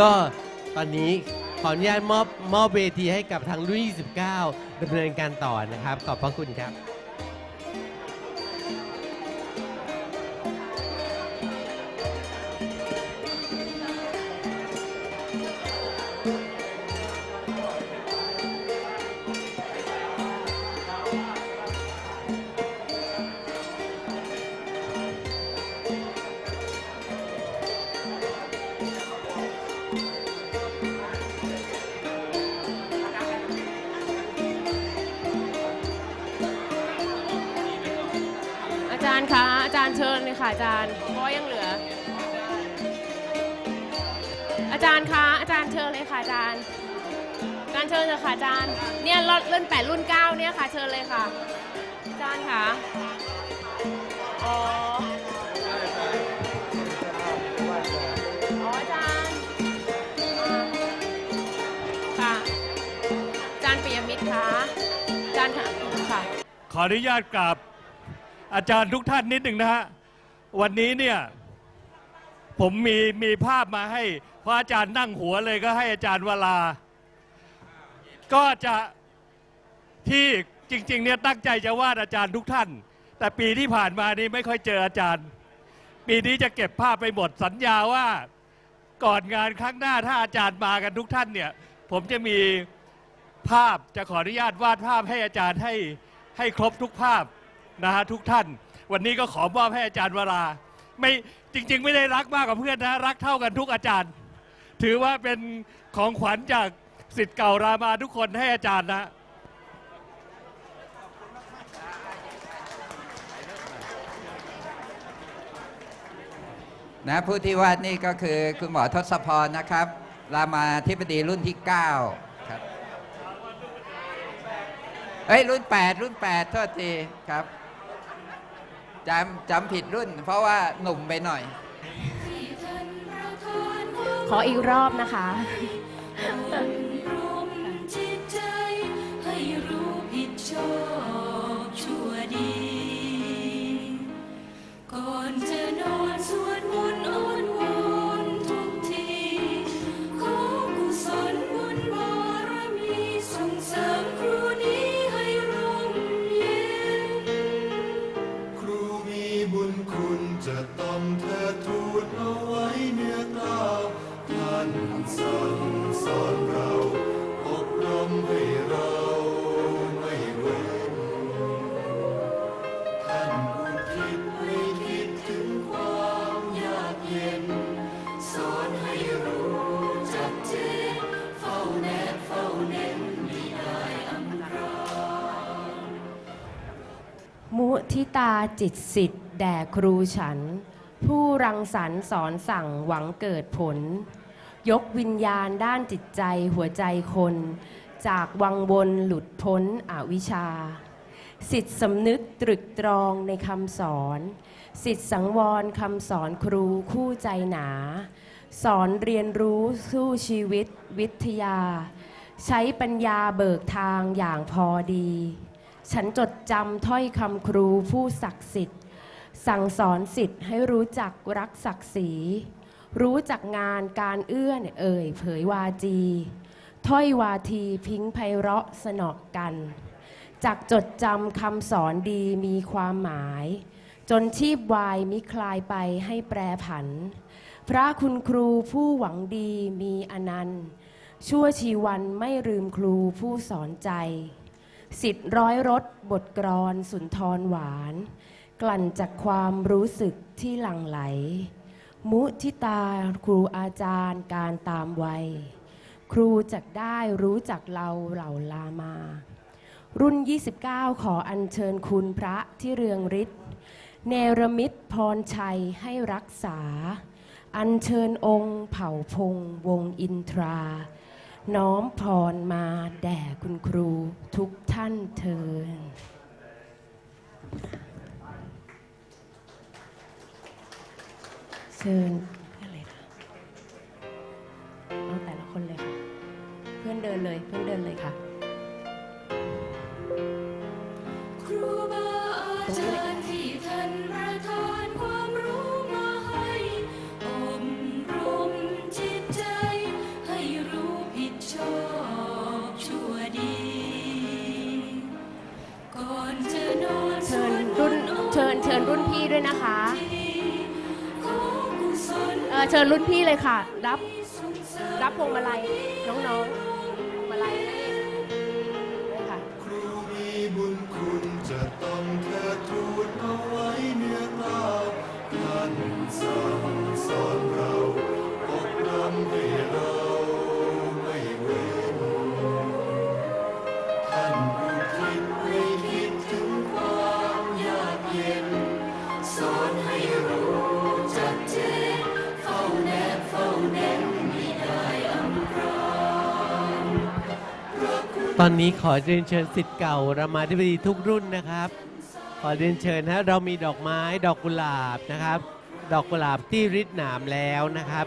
ก็ตอนนี้ขออนุญาตมอบมอบเวทีให้กับทางรุ่น 29ดำเนินการต่อนะครับ ขอบพระคุณครับ จารย์คะอาจารย์เชิญเลยค่ะอาจารย์เพราะยังเหลือ อาจารย์คะอาจารย์เชิญเลยค่ะอาจารย์อาจารย์เชิญเลยค่ะอาจารย์เนี่ยรุ่นแปดรุ่นเก้าเนี่ยค่ะเชิญเลยค่ะ อาจารย์คะอ๋ออาจารย์ค่ะอาจารย์ปิยมิตรคะอาจารย์ค่ะขออนุญาตกราบ อาจารย์ทุกท่านนิดหนึ่งนะฮะวันนี้เนี่ยผมมีมีภาพมาให้เพราะอาจารย์นั่งหัวเลยก็ให้อาจารย์วลา ก็จะที่จริง ๆ เนี่ยตั้งใจจะวาดอาจารย์ทุกท่าน แต่ปีที่ผ่านมานี้ไม่ค่อยเจออาจารย์ ปีนี้จะเก็บภาพไปหมดสัญญาว่าก่อนงานครั้งหน้าถ้าอาจารย์มากันทุกท่านเนี่ย ผมจะมีภาพจะขออนุญาตวาดภาพให้อาจารย์ให้ให้ครบทุกภาพ นะฮะทุกท่าน วันนี้ก็ขอมอบให้อาจารย์วรา ไม่จริง ๆ ไม่ได้รักมากกว่าเพื่อนนะรักเท่ากันทุกอาจารย์ ถือว่าเป็นของขวัญจากสิทธิ์เก่ารามาทุกคนให้อาจารย์นะนะผู้ที่วาดนี่ก็คือคุณหมอทศพรนะครับ รามาธิบดีรุ่นที่ 9 ครับ เอ้ย รุ่น 8 รุ่น 8 โทษทีครับ จำจำผิดรุ่น เพราะว่าหนุ่มไปหน่อย ขออีกรอบนะคะ มุทิตาจิตสิทธิ์แด่ครูฉัน ผู้รังสรรค์สอนสั่งหวังเกิดผล ยกวิญญาณด้านจิตใจหัวใจคน จากวังวนหลุดพ้นอวิชชา สิทธิสำนึกตรึกตรองในคำสอน สิทธิสังวรคำสอนครูคู่ใจหนา สอนเรียนรู้สู้ชีวิตวิทยา ใช้ปัญญาเบิกทางอย่างพอดี ฉันจดจำถ้อยคำครูผู้ศักดิ์สิทธิ์ สั่งสอนสิทธิ์ให้รู้จักรักศักดิ์ศรี รู้จักงานการเอื้อนเอ่ยเผยวาจี ถ้อยวาทีพิงไพเราะสนอกกันจากจดจำคำสอนดีมีความหมาย จนชีพวายมิคลายไปให้แปรผัน พระคุณครูผู้หวังดีมีอนันต์ ชั่วชีวันไม่ลืมครูผู้สอนใจ สิทธิ์ร้อยรสบทกรอนสุนทรหวาน กลั่นจากความรู้สึกที่หลั่งไหล มุทิตาครูอาจารย์การตามวัย ครูจักได้รู้จักเราเหล่าลามา รุ่น 29 ขออัญเชิญคุณพระที่เรืองฤทธิ์เนรมิตพรชัยให้รักษา อัญเชิญองค์เผ่าพงวงอินทรา น้อมพรมาแด่คุณครูทุกท่านเทิน เชิญเพื่อนเลยค่ะเอาแต่ละคนเลยค่ะ เพื่อนเดินเลย เพื่อนเดินเลยค่ะ ครูบาอา เชิญรุ่นพี่เลยค่ะ รับ รับพวงมาลัยน้องๆ ตอนนี้ขอเรียนเชิญสิทธิ์เก่ารามาธิบดีทุกรุ่นนะครับ ขอเรียนเชิญนะเรามีดอกไม้ดอกกุหลาบนะครับ ดอกกุหลาบที่ริดหนามแล้วนะครับ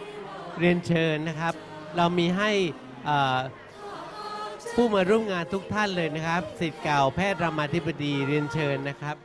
เรียนเชิญนะครับ เรามีให้ผู้มาร่วมงานทุกท่านเลยนะครับสิทธิ์เก่าแพทย์รามาธิบดีเรียนเชิญนะครับ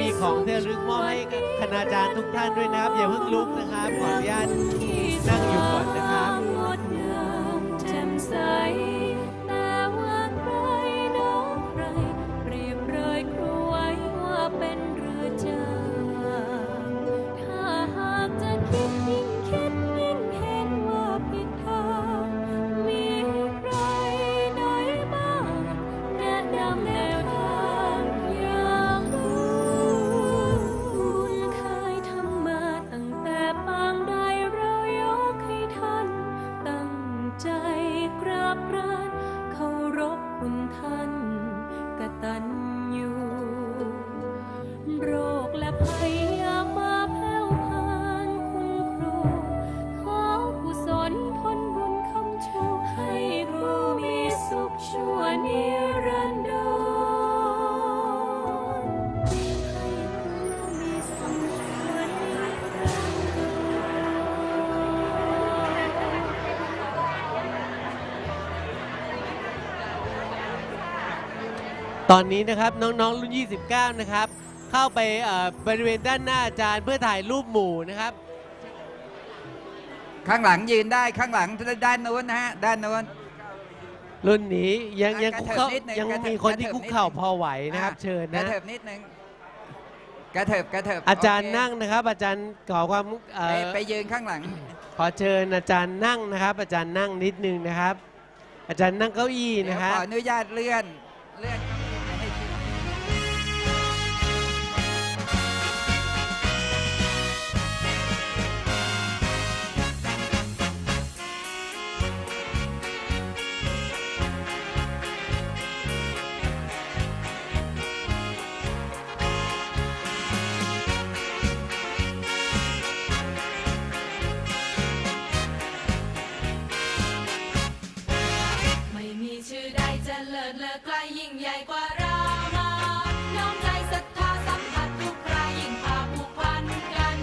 มีของที่ระลึกมอบให้คณาจารย์ทุกท่านด้วยนะครับ อย่าเพิ่งลุกนะครับ ขออนุญาตนั่งอยู่ก่อนนะ ตอนนี้นะครับน้องๆรุ่น 29 นะครับ เข้าไปเอ่อบริเวณด้านหน้าอาจารย์เพื่อถ่ายรูปหมู่นะครับ ข้างหลังยืนได้ข้างหลังด้านโน้นนะฮะด้านโน้น รุ่นนี้ยังยังกระคุกเถิบเข่านิดนึงยังกระเถิบมีคนที่กระเถิบคุกเข่านิดนึงพอไหวนะครับอ่เชิญกระนะเถิบนิดนึงกระเถิบกระเถิบอาจารย์โเคนั่งนะครับ อาจารย์ขอความเอ่ไปอไปยืนข้างหลัง ขอเชิญอาจารย์นั่งนะครับ อาจารย์นั่งนิดนึงนะครับ อาจารย์นั่งเก้าอี้เดี๋ยนะวครัขบออนุญาตเลื่อนเลื่อน จะเลิศเลอไกลยิ่งใหญ่กว่ารามาน้อมใจศรัทธาสัมผัสทุกครายิ่งพาผูกพันกัน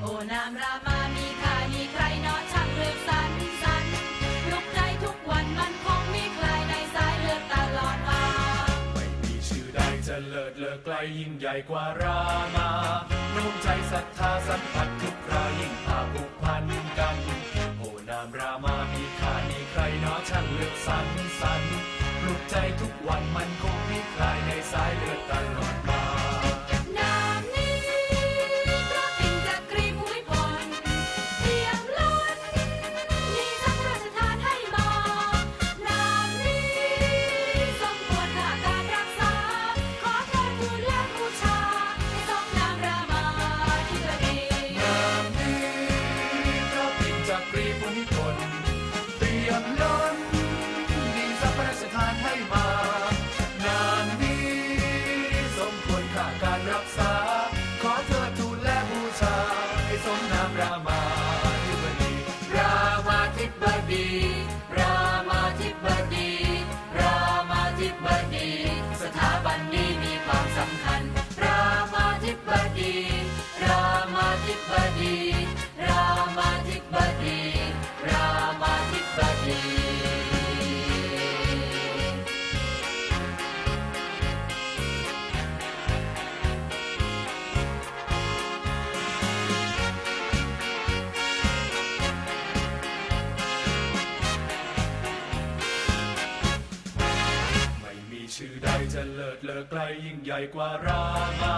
โอ้นามรามามีค่ามีใครนอช่างเลือกสรรสรรลุกใจทุกวันมันคงมีใครในสายเลือดตลอดมาไม่มีชื่อใดจะเลิศเลอไกลยิ่งใหญ่กว่ารามาน้อมใจศรัทธาสัมผัสทุกครายิ่งพาผูกพันกัน โอ้นามรามามีค่ามีใครนอช่างเลือกสรรสรร ลุกใจทุกวันมันคงไม่คลายในสายเลือดตลอด Magic Man. ดเลอไกลยิ่งใหญ่กว่ารามา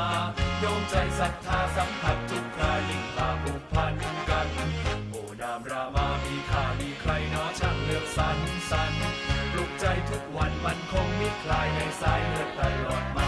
โยมใจศรัทธาสัมผัสทุกครายิ่งพาผูกพันกัน โอนามรามามีค่ามีใครเนาะช่างเลือกสรรสรรปลุกใจทุกวันมันคงมีคลายในสายเลือดตลอดมา